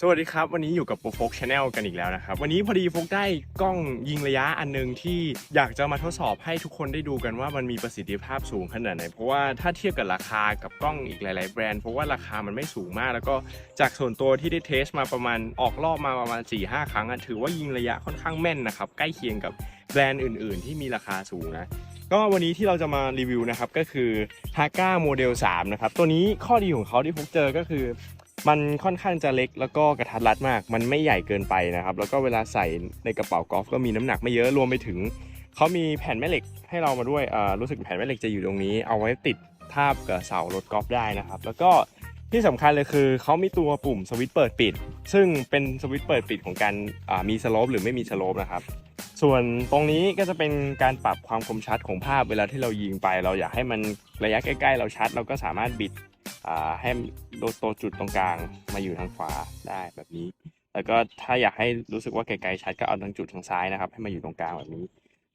สวัสดีครับ วันนี้อยู่กับโปรโฟกชาแนลกันอีกแล้วนะครับ วันนี้พอดีโฟกได้กล้องยิงระยะอันหนึงที่อยากจะมาทดสอบให้ทุกคนได้ดูกันว่ามันมีประสิทธิภาพสูงขนาดไหน เพราะว่าถ้าเทียบกับราคากับกล้องอีกหลาย ๆ แบรนด์เพราะว่าราคามันไม่สูงมาก แล้วก็จากส่วนตัวที่ได้เทสมาประมาณออกรอบมาประมาณ 4-5 ครั้งถือว่ายิงระยะค่อนข้างแม่นนะครับใกล้เคียงกับแบรนด์อื่น ๆ ที่มีราคาสูงนะก็วันนี้ที่เราจะมารีวิวนะครับก็คือ h a g a โมเดล3นะครับตัวนี้ข้อดีของเขาที่พบเจอก็คือ มันค่อนข้างจะเล็กแล้วก็กระทัดรัดมาก มันไม่ใหญ่เกินไปนะครับ แล้วก็เวลาใส่ในกระเป๋ากอล์ฟก็มีน้ำหนักไม่เยอะรวมไปถึงเขามีแผ่นแม่เหล็กให้เรามาด้วยรู้สึกแผ่นแม่เหล็กจะอยู่ตรงนี้ เอาไว้ติดทาบกับเสารถกอล์ฟได้นะครับ แล้วก็ที่สำคัญเลยคือเขามีตัวปุ่มสวิตช์เปิดปิด ซึ่งเป็นสวิตช์เปิดปิดของการมีสโลปหรือไม่มีสโลปนะครับ ส่วนตรงนี้ก็จะเป็นการปรับความคมชัดของภาพเวลาที่เรายิงไป เราอยากให้มันระยะใกล้ ๆ เราชัด เราก็สามารถบิด ให้ตัวจุดตรงกลางมาอยู่ทางขวาได้แบบนี้ แล้วก็ถ้าอยากให้รู้สึกว่าไกลๆชัดก็เอาทางจุดทางซ้ายนะครับ ให้มาอยู่ตรงกลางแบบนี้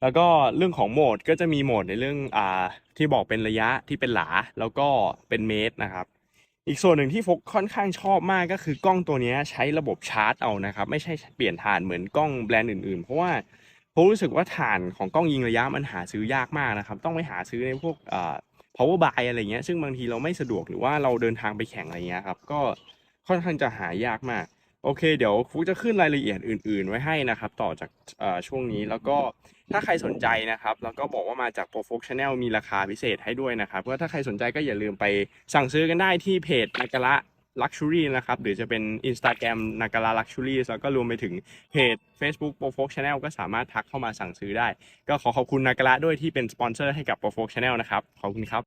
แล้วก็เรื่องของโหมดก็จะมีโหมดในเรื่องอ่าที่บอกเป็นระยะที่เป็นหลาแล้วก็เป็นเมตรนะครับ อีกส่วนหนึ่งที่ฟกค่อนข้างชอบมากก็คือกล้องตัวนี้ใช้ระบบชาร์จเอานะครับ ไม่ใช่เปลี่ยนถ่านเหมือนกล้องแบรนด์อื่นๆ เพราะว่าผมรู้สึกว่าถ่านของกล้องยิงระยะมันหาซื้อยากมากนะครับ ต้องไปหาซื้อในพวกอ power buy อะไรเงี้ยซึ่งบางทีเราไม่สะดวกหรือว่าเราเดินทางไปแข่งอะไรเงี้ยครับก็ค่อนข้างจะหายากมากโอเคเดี๋ยวฟุกจะขึ้นรายละเอียดอื่น ๆ ไว้ให้นะครับ ต่อจากช่วงนี้แล้วก็ถ้าใครสนใจนะครับ แล้วก็บอกว่ามาจาก Pro f o c Channel มีราคาพิเศษให้ด้วยนะครับก็ถ้าใครสนใจก็อย่าลืมไปสั่งซื้อกันได้ที่เพจนากา a ะ Luxury นะครับ หรือจะเป็น Instagram นากา a ะ Luxury แล้วก็รวมไปถึงเพจ Facebook Pro f o c Channel ก็สามารถทักเข้ามาสั่งซื้อได้ ก็ขอขอบคุณนากา a ะด้วยที่เป็นสปอนเซอร์ให้กับ Pro f o c Channel นะครับ ขอบคุณครับ